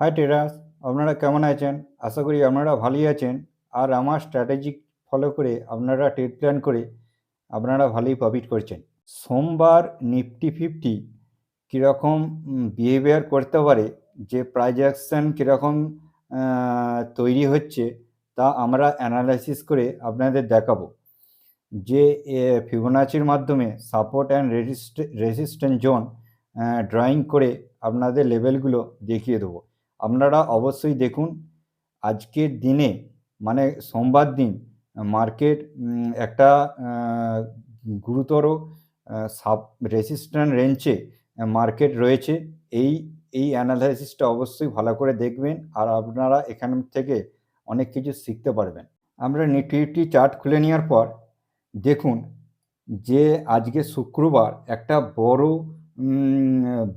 High টেরাস আপনারা কেমন আছেন? আশা করি আপনারা ভালোই আছেন। আর আমার স্ট্র্যাটেজিক ফলো করে আপনারা ট্রেড প্ল্যান করে আপনারা ভালোই প্রফিট করছেন। সোমবার নিফটি ফিফটি কীরকম বিহেভিয়ার করতে পারে, যে প্রাইজ অ্যাকশন কীরকম তৈরি হচ্ছে, তা আমরা অ্যানালাইসিস করে আপনাদের দেখাবো। যে ফিবোনাচির মাধ্যমে support and resistant zone drawing করে আপনাদের লেভেলগুলো দেখিয়ে দেবো। আপনারা অবশ্যই দেখুন, আজকের দিনে মানে সোমবার দিন, মার্কেট একটা গুরুতর সাব, রেসিস্ট্যান্ট রেঞ্জে মার্কেট রয়েছে। এই এই অ্যানালাইসিসটা অবশ্যই ভালো করে দেখবেন আর আপনারা এখান থেকে অনেক কিছু শিখতে পারবেন। আমরা নিফটি চার্ট খুলে নেওয়ার পর দেখুন যে আজকে শুক্রবার একটা বড়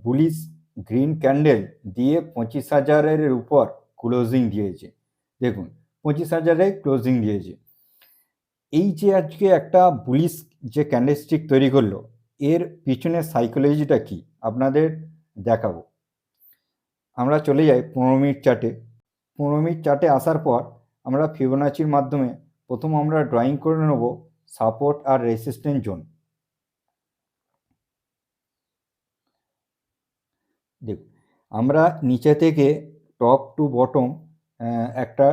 বুলিশ গ্রিন ক্যান্ডেল দিয়ে পঁচিশ হাজারের উপর ক্লোজিং দিয়েছে। দেখুন, পঁচিশ হাজারে ক্লোজিং দিয়েছে। এই যে আজকে একটা বুলিশ যে ক্যান্ডেলস্টিক তৈরি করল, এর পিছনে সাইকোলজিটা কি? আপনাদের দেখাবো। আমরা চলে যাই পনেরো মিনিট চার্টে পনেরো মিনিট চার্টে আসার পর আমরা ফিবোনাচির মাধ্যমে প্রথম আমরা ড্রয়িং করে নেব সাপোর্ট আর রেসিস্ট্যান্ট জোন দেখুন, আমরা নিচে থেকে টপ টু বটম একটা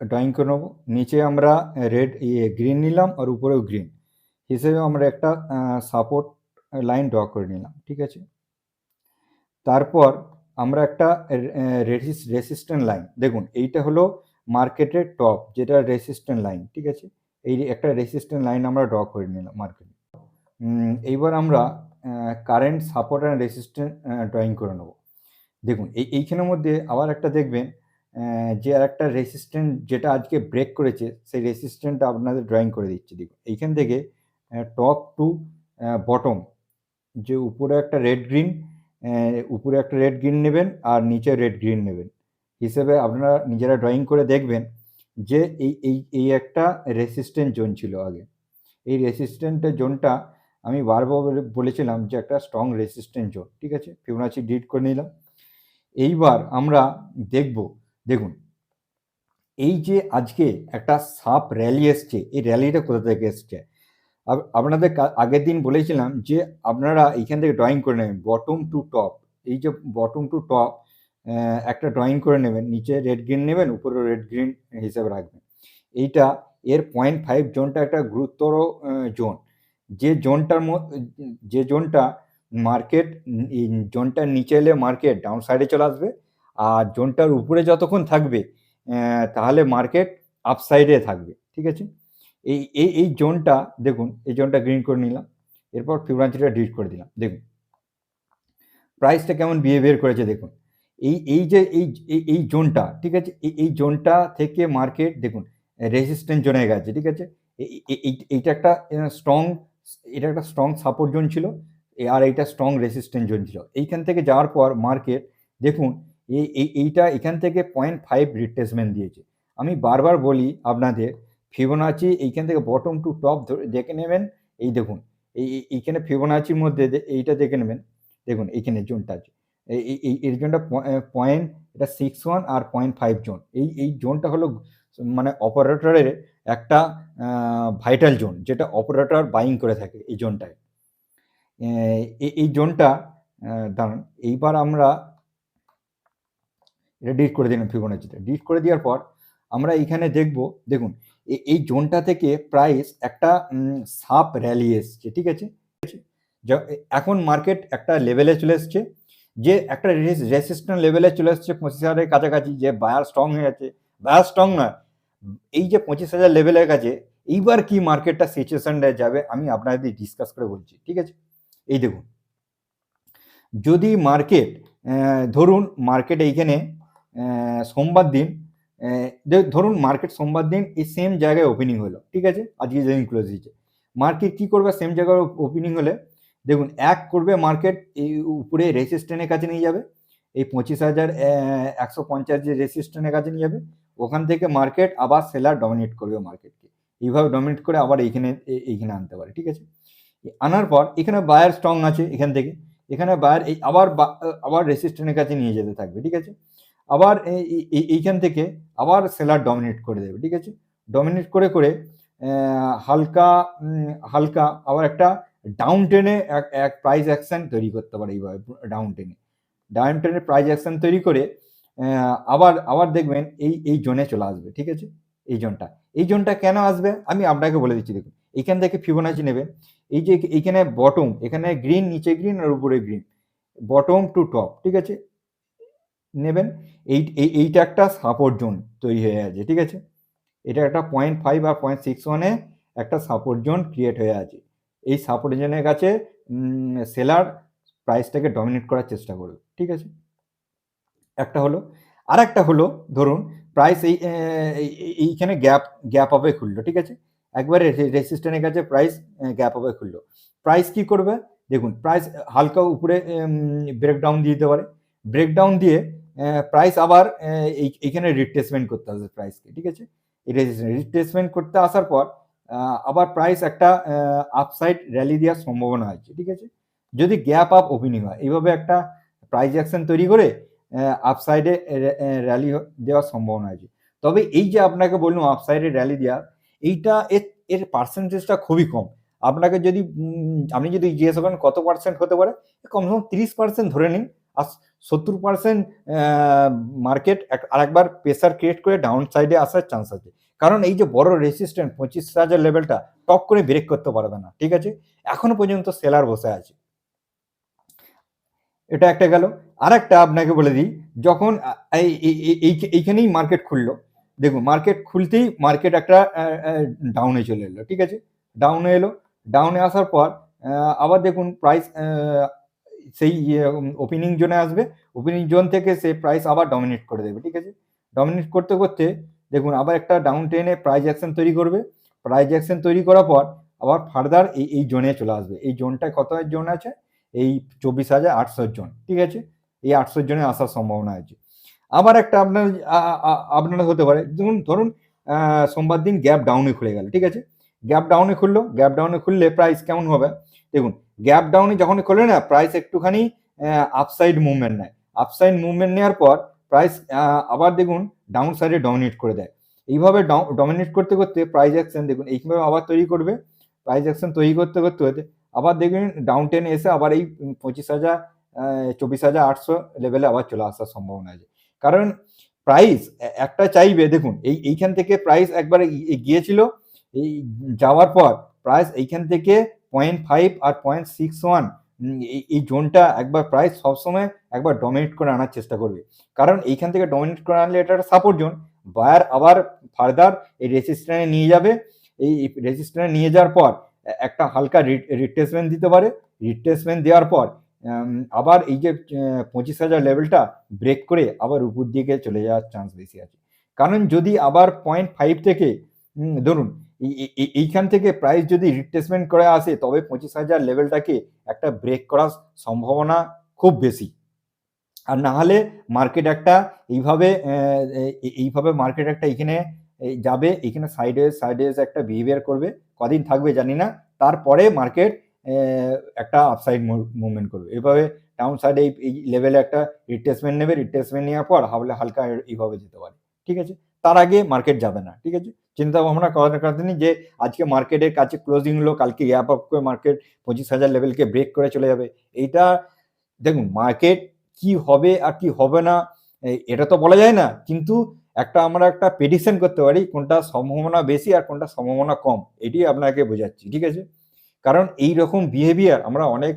ড্রয়িং করে নেব। নিচে আমরা রেড ইয়ে গ্রিন নিলাম আর উপরেও গ্রিন হিসেবে আমরা একটা সাপোর্ট লাইন ড্র করে নিলাম, ঠিক আছে? তারপর আমরা একটা রেসিস্ট্যান্ট লাইন দেখুন, এইটা হলো মার্কেটের টপ যেটা রেসিস্ট্যান্ট লাইন ঠিক আছে? এই একটা রেসিস্ট্যান্ট লাইন আমরা ড্র করে নিলাম মার্কেটে এইবার আমরা current support and resistant drawing করে নেব। দেখুন, এই, এইখানের মধ্যে আবার একটা দেখবেন যে আর একটা রেসিস্ট্যান্ট যেটা আজকে ব্রেক করেছে, সেই রেসিস্ট্যান্টটা আপনাদের ড্রয়িং করে দিচ্ছি। দেখুন, এইখান থেকে টপ টু বটম যে উপরে একটা রেড গ্রিন উপরে একটা রেড গ্রিন নেবেন আর নিচে রেড গ্রিন নেবেন। হিসেবে আপনারা নিজেরা ড্রয়িং করে দেখবেন যে এই এই এই একটা রেসিস্ট্যান্ট জোন ছিল আগে। এই রেসিস্ট্যান্টের জোনটা আমি বারবার বলেছিলাম যে একটা স্ট্রং রেসিস্ট্যান্ট জোন ঠিক আছে? ফিবোনাচি ডিট করে নিলাম। এইবার আমরা দেখব, দেখুন, এই যে আজকে একটা সাপ র্যালি এসছে, এই র্যালিটা কোথা থেকে এসছে? আপনাদের আগের দিন বলেছিলাম যে আপনারা এইখান থেকে ড্রয়িং করে নেবেন বটম টু টপ এই যে বটম টু টপ একটা ড্রয়িং করে নেবেন, নিচে রেড গ্রিন নেবেন, উপরে রেড গ্রিন হিসেবে রাখবেন। এইটা এর পয়েন্ট ফাইভ জোনটা একটা গুরুতর জোন। যে জোনটার যে জোনটা মার্কেট জোনটার নিচে এলে মার্কেট ডাউন সাইডে চলে আসবে। আর জোনটার উপরে যতক্ষণ থাকবে তাহলে মার্কেট আপ সাইডে থাকবে, ঠিক আছে? এই এই এই জোনটা, দেখুন, এই জোনটা গ্রিন করে নিলাম, এরপর ফিবোনাচিটা ডিলিট করে দিলাম, দেখুন। প্রাইসটা কেমন বিহেভিয়ার করেছে, দেখুন। এই এই যে, এই এই জোনটা, ঠিক আছে? এই জোনটা থেকে মার্কেট, দেখুন রেজিস্ট্যান্ট জোনে গেছে, ঠিক আছে? এইটা একটা স্ট্রং এটা একটা স্ট্রং সাপোর্ট জোন ছিল, আর এইটা স্ট্রং রেসিস্ট্যান্ট জোন ছিল। এইখান থেকে যাওয়ার পর মার্কেট দেখুন, এই এইটা এখান থেকে পয়েন্ট ফাইভ রিট্রেসমেন্ট দিয়েছে। আমি বারবার বলি আপনাদের ফিবোনাচি এইখান থেকে বটম টু টপ ধরে দেখে নেবেন। এই দেখুন, এই এইখানে ফিবোনাচির মধ্যে এইটা দেখে নেবেন। দেখুন, এইখানে জোনটা আছে। এই এর জোনটা পয়েন্ট এটা সিক্স ওয়ান আর পয়েন্ট ফাইভ জোন এই এই জোনটা হলো মানে অপারেটরের একটা ভাইটাল জোন যেটা অপারেটর বাইং করে থাকে এই জোনটায় এই জোনটা দাঁড়ান, এইবার আমরা এটা ডিট করে দিলাম ফিবোনাচিতে ডিট করে দেওয়ার পর আমরা এইখানে দেখব, দেখুন এই জোনটা থেকে প্রাইস একটা সাপ র্যালি এসছে, ঠিক আছে? এখন মার্কেট একটা লেভেলে চলে এসছে, যে একটা রেসিস্ট্যান্ট লেভেলে চলে এসছে পঁচিশ হাজারের কাছাকাছি, যে বায়ার স্ট্রং হয়ে গেছে বায়ার স্ট্রং না এই যে পঁচিশ হাজার লেভেলের কাছে, এইবার কি মার্কেটটা সিচুয়েশনটা যাবে, আমি আপনাদের ডিসকাস করে বলছি, ঠিক আছে? এই দেখুন, যদি মার্কেট ধরুন মার্কেট এইখানে সোমবার দিন ধরুন মার্কেট সোমবার দিন এই সেম জায়গায় ওপেনিং হলো, ঠিক আছে? আজকে যেদিন ক্লোজ হয়েছে। মার্কেট কী করবে? সেম জায়গায় ওপেনিং হলে, দেখুন, এক করবে মার্কেট এই উপরে রেসিস্ট্যান্টের কাছে নিয়ে যাবে, এই পঁচিশ হাজার একশো পঞ্চাশ যে রেসিস্ট্যান্টের কাছে নিয়ে যাবে ওখান থেকে মার্কেট আবার সেলার ডমিনেট করবে মার্কেটকে এইভাবে ডমিনেট করে আবার এইখানে এইখানে আনতে পারে, ঠিক আছে? আনার পর এখানে বায়ার স্ট্রং আছে এখান থেকে। এখানে বায়ার এই আবার আবার রেসিস্ট্যান্টের কাছে নিয়ে যেতে থাকবে, ঠিক আছে? আবার এই- এই- এই- এইখান থেকে আবার সেলার ডমিনেট করে দেবে, ঠিক আছে? ডমিনেট করে করে হালকা হালকা আবার একটা ডাউন টেনে এক প্রাইস অ্যাকশন তৈরি করতে পারে এইভাবে ডাউন টেনে ডাউন টেনে প্রাইস অ্যাকশন তৈরি করে আবার আবার দেখবেন এই এই জোনে চলে আসবে, ঠিক আছে? এই জোনটা এই জোনটা কেন আসবে? আমি আপনাকে বলে দিচ্ছি, দেখুন। এইখান থেকে ফিবোনাচি নেবেন এই যে এইখানে বটম এখানে গ্রিন নিচে গ্রিন আর উপরে গ্রিন বটম টু টপ ঠিক আছে? নেবেন। এই- এইটা একটা সাপোর্ট জোন তৈরি হয়ে আছে, ঠিক আছে? এটা একটা পয়েন্ট ফাইভ আর পয়েন্ট সিক্স ওয়ানে একটা সাপোর্ট জোন ক্রিয়েট হয়ে আছে। এই সাপোর্ট জোনের কাছে সেলার প্রাইসটাকে ডমিনেট করার চেষ্টা করবে, ঠিক আছে? একটা হলো। আর একটা হলো, ধরুন প্রাইস এই এইখানে গ্যাপ গ্যাপ আপে খুললো, ঠিক আছে? একবারে রেসিস্ট্যান্টের কাছে প্রাইস গ্যাপ আপে খুললো। প্রাইস কি করবে? দেখুন প্রাইস হালকা উপরে ব্রেকডাউন দিয়ে দিতে পারে। ব্রেকডাউন দিয়ে প্রাইস আবার এই- এইখানে রিপ্লেসমেন্ট করতে আসবে প্রাইসকে ঠিক আছে? এই রিট্রেসমেন্ট করতে আসার পর আবার প্রাইস একটা আপসাইড র্যালি দেওয়ার সম্ভাবনা আছে, ঠিক আছে? যদি গ্যাপ আপ ওপেনিং হয়, এইভাবে একটা প্রাইস অ্যাকশন তৈরি করে আপসাইডে র্যালি দেওয়ার সম্ভাবনা আছে। তবে এই যে আপনাকে বললাম আপসাইডে র্যালি দেওয়া, এইটা এর এর পার্সেন্টেজটা খুবই কম। আপনাকে যদি আপনি যদি জিজ্ঞেস করেন কত পার্সেন্ট হতে পারে কমসে কম তিরিশ পার্সেন্ট ধরে নিন, আর সত্তর পার্সেন্ট মার্কেট আরেকবার প্রেসার ক্রিয়েট করে ডাউন সাইডে আসার চান্স আছে। কারণ এই যে বড় রেসিস্ট্যান্ট পঁচিশ হাজার লেভেলটা টপ করে ব্রেক করতে পারবে না, ঠিক আছে? এখনও পর্যন্ত সেলার বসে আছে। এটা একটা গেল। আর একটা আপনাকে বলে দিই, যখন এই- এই- এই- এই- এইখানেই মার্কেট খুললো। দেখুন মার্কেট খুলতেই মার্কেট একটা ডাউনে চলে এলো, ঠিক আছে? ডাউনে এলো ডাউনে আসার পর আবার দেখুন প্রাইস সেই ওপেনিং জোনে আসবে। ওপেনিং জোন থেকে সে প্রাইস আবার ডমিনেট করে দেবে, ঠিক আছে? ডমিনেট করতে করতে দেখুন আবার একটা ডাউন টেনে প্রাইজ অ্যাকশন তৈরি করবে। প্রাইজ অ্যাকশন তৈরি করার পর আবার ফার্দার এই এই জোনে চলে আসবে। এই জোনটা কত জোন আছে? এই চব্বিশ হাজার আটশো জন, ঠিক আছে? এই আটশো জনে আসার সম্ভাবনা আছে। আবার একটা আপনার আপনার হতে পারে যেমন ধরুন সোমবার দিন গ্যাপ ডাউনে খুলে গেল, ঠিক আছে? গ্যাপ ডাউনে খুললো, গ্যাপ ডাউনে খুললে প্রাইস কেমন হবে? দেখুন, গ্যাপ ডাউনে যখন খোলে না, প্রাইস একটুখানি আপসাইড মুভমেন্ট নেয়। আপসাইড মুভমেন্ট নেওয়ার পর প্রাইস আবার দেখুন ডাউন সাইডে ডমিনেট করে দেয়। এইভাবে ডমিনেট করতে করতে প্রাইস অ্যাকশন দেখুন, এইভাবে আবার তৈরি করবে। প্রাইস অ্যাকশন তৈরি করতে করতে করতে আবার দেখবেন ডাউন টেনে এসে আবার এই পঁচিশ হাজার চব্বিশ হাজার আটশো লেভেলে আবার চলে আসার সম্ভাবনা আছে। কারণ প্রাইস একটা চাইবে, দেখুন, এই, এইখান থেকে প্রাইস একবার গিয়েছিল, এই যাওয়ার পর প্রাইস এইখান থেকে পয়েন্ট ফাইভ আর পয়েন্ট সিক্স ওয়ান এই জোনটা একবার প্রাইস সবসময় একবার ডমিনেট করে আনার চেষ্টা করবে। কারণ এইখান থেকে ডমিনেট করে আনলে এটা একটা সাপোর্ট জোন বায়ার আবার ফার্দার এই রেজিস্ট্যান্টে নিয়ে যাবে। এই রেজিস্ট্যান্টে নিয়ে যাওয়ার পর একটা হালকা রিট্রেসমেন্ট দিতে পারে। রিট্রেসমেন্ট দেওয়ার পর আবার এই যে পঁচিশ হাজার লেভেলটা ব্রেক করে আবার উপর দিকে চলে যাওয়ার চান্স বেশি আছে। কারণ যদি আবার পয়েন্ট ফাইভ থেকে ধরুন, এই- এই- এই- এইখান থেকে প্রাইস যদি রিট্রেসমেন্ট করে আসে, তবে পঁচিশ হাজার লেভেলটাকে একটা ব্রেক করার সম্ভাবনা খুব বেশি। আর না হলে মার্কেট একটা এইভাবে এইভাবে মার্কেট একটা এখানে যাবে, এখানে সাইডে সাইডে একটা বিহেভিয়ার করবে। কদিন থাকবে জানি না, তারপরে মার্কেট একটা আপসাইড মুভমেন্ট করবে। এভাবে ডাউন সাইডে এই লেভেলে একটা রিট্রেসমেন্ট নেবে রিট্রেসমেন্ট নেওয়ার পর হাবলে হালকা এইভাবে যেতে পারে। ঠিক আছে? তার আগে মার্কেট যাবে না, ঠিক আছে? চিন্তা ভাবনা করার কারণে যে, আজকে মার্কেটের কাছে ক্লোজিং হলো কালকে গ্যাপ আপ করে মার্কেট পঁচিশ হাজার লেভেলকে ব্রেক করে চলে যাবে। এইটা, দেখুন মার্কেট কি হবে আর কি হবে না এটা তো বলা যায় না, কিন্তু একটা আমরা একটা প্রেডিকশন করতে পারি কোনটা সম্ভাবনা বেশি আর কোনটা সম্ভাবনা কম। এটি আপনাকে বোঝাচ্ছি, ঠিক আছে? কারণ এই রকম বিহেভিয়ার আমরা অনেক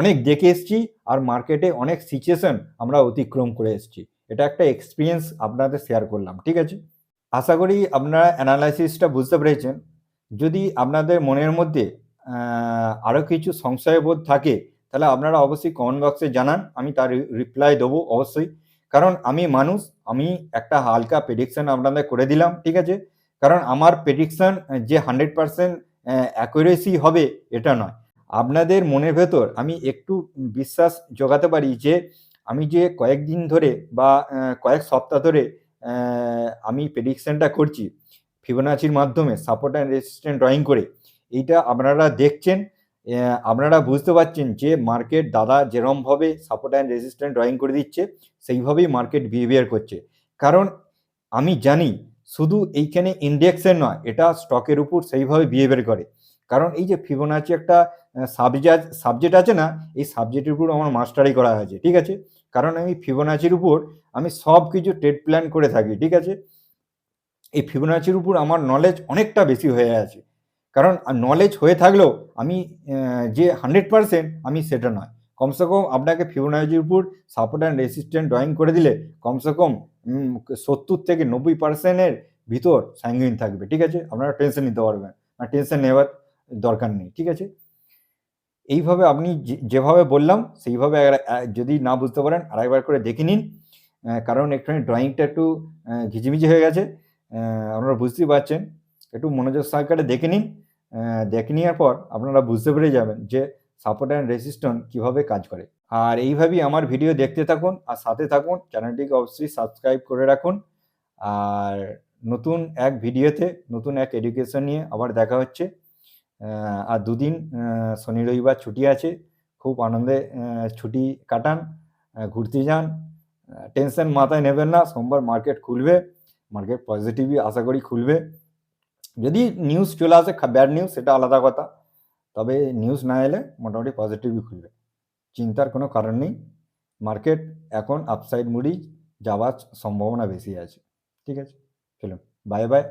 অনেক দেখে এসেছি আর মার্কেটে অনেক সিচুয়েশন আমরা অতিক্রম করে এসেছি। এটা একটা এক্সপিরিয়েন্স আপনাদের শেয়ার করলাম, ঠিক আছে? আশা করি আপনারা অ্যানালাইসিসটা বুঝতে পেরেছেন। যদি আপনাদের মনের মধ্যে আরও কিছু সংশয়বোধ থাকে, তাহলে আপনারা অবশ্যই কমেন্ট বক্সে জানান, আমি তার রিপ্লাই দেবো অবশ্যই। কারণ আমি মানুষ, আমি একটা হালকা প্রেডিকশন আপনাদের করে দিলাম, ঠিক আছে? কারণ আমার প্রেডিকশন যে হান্ড্রেড পার্সেন্ট অ্যাকুরেসি হবে, এটা নয়। আপনাদের মনের ভেতর আমি একটু বিশ্বাস জোগাতে পারি যে, আমি যে কয়েকদিন ধরে বা কয়েক সপ্তাহ ধরে আমি প্রেডিকশনটা করছি ফিবোনাচির মাধ্যমে সাপোর্ট অ্যান্ড রেজিস্ট্যান্ট ড্রয়িং করে। এইটা আপনারা দেখছেন আপনারা বুঝতে পারছেন যে মার্কেট দাদা যেরমভাবে সাপোর্ট অ্যান্ড রেজিস্ট্যান্ট ড্রয়িং করে দিচ্ছে, সেইভাবেই মার্কেট বিহেভিয়ার করছে। কারণ আমি জানি শুধু এইখানে ইন্ডেক্সের নয়, এটা স্টকের উপর সেইভাবে বিহেভিয়ার করে। কারণ এই যে ফিবোনাচি একটা সাবজেক্ট সাবজেক্ট আছে না, এই সাবজেক্টের উপর আমার মাস্টারি করা হয়েছে, ঠিক আছে? কারণ আমি ফিবোনাচির উপর আমি সব কিছু ট্রেড প্ল্যান করে থাকি, ঠিক আছে? এই ফিবোনাচির উপর আমার নলেজ অনেকটা বেশি হয়ে আছে। কারণ নলেজ হয়ে থাকলেও আমি যে হান্ড্রেড পারসেন্ট আমি সেটা নয়। কমসে কম আপনাকে ফিবোনাচির উপর সাপোর্ট অ্যান্ড রেসিস্ট্যান্ট ড্রয়িং করে দিলে কমসে কম সত্তর থেকে নব্বই পার্সেন্টের ভিতর স্যাঙ্গুইন থাকবে, ঠিক আছে? আপনারা টেনশন নিতে পারবেন আর টেনশন নেওয়ার দরকার নেই, ঠিক আছে? এইভাবে আপনি যেভাবে বললাম, সেইভাবে যদি না বুঝতে পারেন, আরেকবার করে দেখে নিন। কারণ একটুখানি ড্রয়িংটা একটু ঘিচিমিচি হয়ে গেছে। আপনারা বুঝতেই পারছেন। একটু মনোযোগ সহকারে দেখে নিন। দেখে নেওয়ার পর আপনারা বুঝতে পেরে যাবেন যে সাপোর্ট অ্যান্ড রেসিস্ট্যান্ট কীভাবে কাজ করে। আর এইভাবেই আমার ভিডিও দেখতে থাকুন আর সাথে থাকুন চ্যানেলটিকে অবশ্যই সাবস্ক্রাইব করে রাখুন। আর নতুন এক ভিডিওতে নতুন এক এডুকেশন নিয়ে আবার দেখা হচ্ছে। আর দুদিন শনি রবিবার ছুটি আছে। খুব আনন্দে ছুটি কাটান ঘুরতে যান। টেনশন মাথায় নেবেন না, সোমবার মার্কেট খুলবে। মার্কেট পজিটিভই আশা করি খুলবে। যদি নিউজ চলে আসে ব্যাড নিউজ সেটা আলাদা কথা। তবে নিউজ না এলে মোটামুটি পজিটিভই খুলবে। চিন্তার কোনো কারণ নেই। মার্কেট এখন আপসাইড মুড়ি যাওয়ার সম্ভাবনা বেশি আছে। ঠিক আছে? চলুন বাই বাই